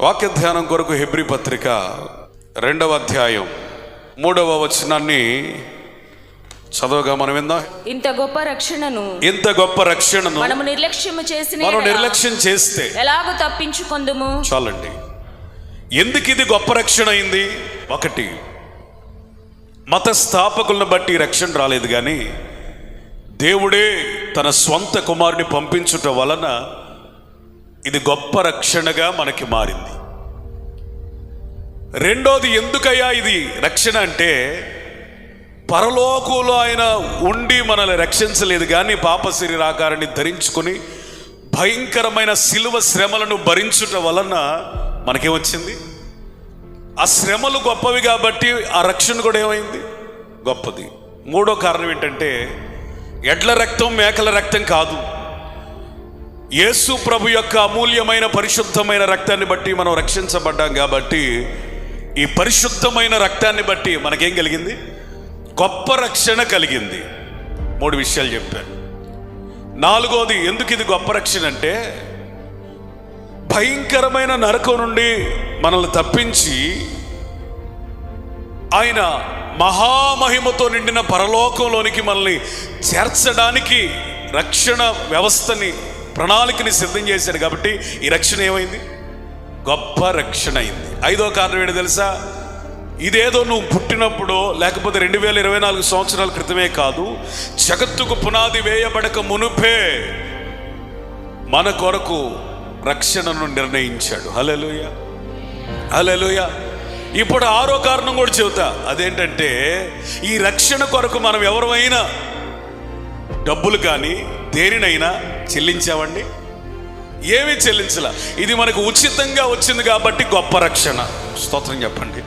వాక్య ధ్యానం కొరకు హెబ్రి పత్రిక రెండవ అధ్యాయం మూడవ వచనాన్ని చదవగా మనం విందాం. ఇంత గొప్ప రక్షణను ఇంత గొప్ప రక్షణను మనము నిర్లక్ష్యము చేసిన మనం నిర్లక్ష్యం చేస్తే ఎలాగో తప్పించుకొందుము? చాలండి. ఎందుకు ఇది గొప్ప రక్షణ అయింది? ఒకటి మత స్థాపకులను బట్టి రక్షణ రాలేదు కానీ దేవుడే తన స్వంత కుమారుని పంపించుట వలన ఇది గొప్ప రక్షణగా మనకి మారింది. రెండోది ఎందుకయ్యా ఇది రక్షణ అంటే పరలోకంలో ఆయన ఉండి మనల్ని రక్షించలేదు కానీ పాప శరీరాకారాన్ని ధరించుకొని భయంకరమైన శిలువ శ్రమలను భరించుట వలన మనకేమొచ్చింది ఆ శ్రమలు గొప్పవి కాబట్టి ఆ రక్షణ కూడా ఏమైంది? గొప్పది. మూడో కారణం ఏంటంటే ఎడ్ల రక్తం మేకల రక్తం కాదు. యేసు ప్రభు యొక్క అమూల్యమైన పరిశుద్ధమైన రక్తాన్ని బట్టి మనం రక్షించబడ్డాం కాబట్టి ఈ పరిశుద్ధమైన రక్తాన్ని బట్టి మనకేం కలిగింది? గొప్ప రక్షణ కలిగింది. మూడు విషయాలు చెప్పాను. నాలుగోది ఎందుకు ఇది గొప్ప రక్షణ అంటే భయంకరమైన నరకం నుండి మనల్ని తప్పించి ఆయన మహామహిమతో నిండిన పరలోకంలోనికి మనల్ని చేర్చడానికి రక్షణ వ్యవస్థని ప్రణాళికని సిద్ధం చేశాడు కాబట్టి ఈ రక్షణ ఏమైంది? గొప్ప రక్షణ అయింది. ఐదో కారణం ఏంటి తెలుసా? ఇదేదో నువ్వు పుట్టినప్పుడు లేకపోతే రెండు వేల ఇరవై నాలుగు సంవత్సరాల క్రితమే కాదు జగత్తుకు పునాది వేయబడక మునుపే మన కొరకు రక్షణను నిర్ణయించాడు. హలెలుయ హలెలుయ ఇప్పుడు ఆరో కారణం కూడా చెబుతా. అదేంటంటే ఈ రక్షణ కొరకు మనం ఎవరమైనా డబ్బులు కానీ దేనినైనా చెల్లించావండి ఏమీ చెల్లించలా. ఇది మనకు ఉచితంగా వచ్చింది కాబట్టి గొప్ప రక్షణ. స్తోత్రం చెప్పండి.